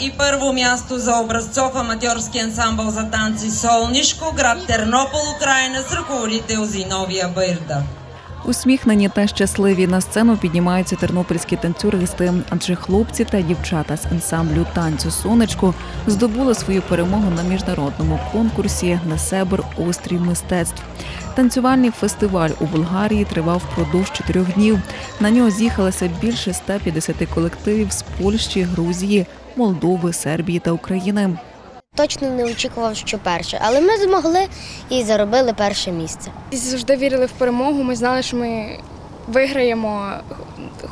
И първо място за образцов аматьорски ансамбъл за танци Солнишко, град Тернопол, Украина с ръководител Зиновия Бирда. Усміхнені та щасливі на сцену піднімаються тернопільські танцюристи, адже хлопці та дівчата з ансамблю танцю сонечко здобули свою перемогу на міжнародному конкурсі на Себер Острів мистецтв. Танцювальний фестиваль у Болгарії тривав впродовж чотирьох днів. На нього з'їхалося більше 150 колективів з Польщі, Грузії, Молдови, Сербії та України. Точно не очікував, що перше, але ми змогли і заробили перше місце. Завжди вірили в перемогу. Ми знали, що ми виграємо.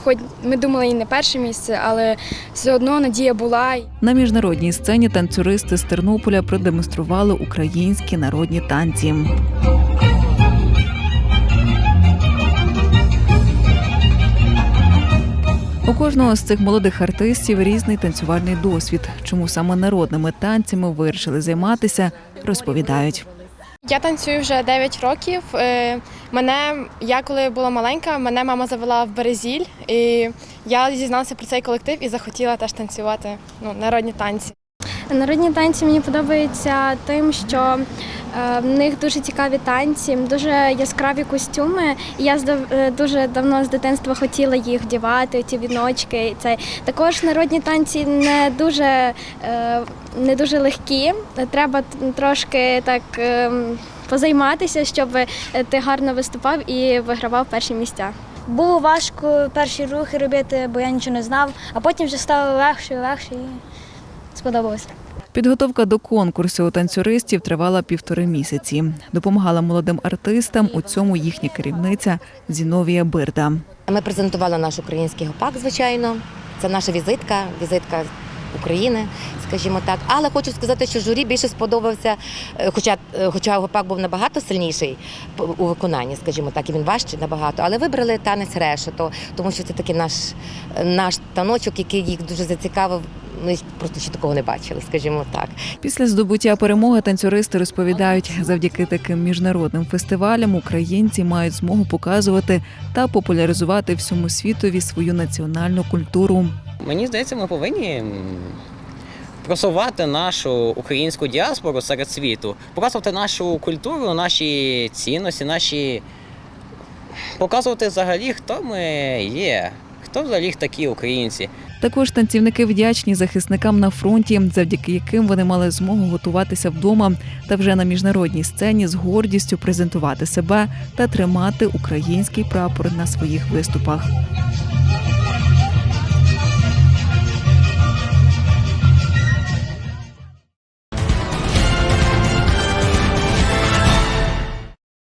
Хоч ми думали і не перше місце, але все одно надія була. На міжнародній сцені танцюристи з Тернополя продемонстрували українські народні танці. Кожного з цих молодих артистів різний танцювальний досвід. Чому саме народними танцями вирішили займатися, розповідають. Я танцюю вже 9 років. Е, Мене я коли була маленька, мене мама завела в Березіль, і я дізналася про цей колектив і захотіла теж танцювати ну, народні танці. Народні танці мені подобаються тим, що в них дуже цікаві танці, дуже яскраві костюми. Я е, дуже давно з дитинства хотіла їх вдівати, ці віночки. Це також народні танці не дуже, е, не дуже легкі. Треба трошки так. е, Позайматися, щоб ти гарно виступав і вигравав перші місця. Було важко перші рухи робити, бо я нічого не знав, а потім вже стало легше і легше і сподобалося. Підготовка до конкурсу у танцюристів тривала півтори місяці. Допомагала молодим артистам у цьому їхня керівниця Зіновія Бирда. Ми презентували наш український гопак, звичайно. Це наша візитка, візитка України, скажімо так. Але хочу сказати, що журі більше сподобався, е, хоча, е, хоча гопак був набагато сильніший у виконанні, скажімо так, і він важчий набагато. Але вибрали танець решето, тому що це такий наш, наш таночок, який їх дуже зацікавив. Ми просто ще такого не бачили, скажімо так. Після здобуття перемоги танцюристи розповідають, завдяки таким міжнародним фестивалям українці мають змогу показувати та популяризувати всьому світові свою національну культуру. Мені здається, ми повинні просувати нашу українську діаспору серед світу, показувати нашу культуру, наші цінності, наші показувати взагалі, хто ми є, хто взагалі такі українці. Також танцівники вдячні захисникам на фронті, завдяки яким вони мали змогу готуватися вдома та вже на міжнародній сцені з гордістю презентувати себе та тримати український прапор на своїх виступах.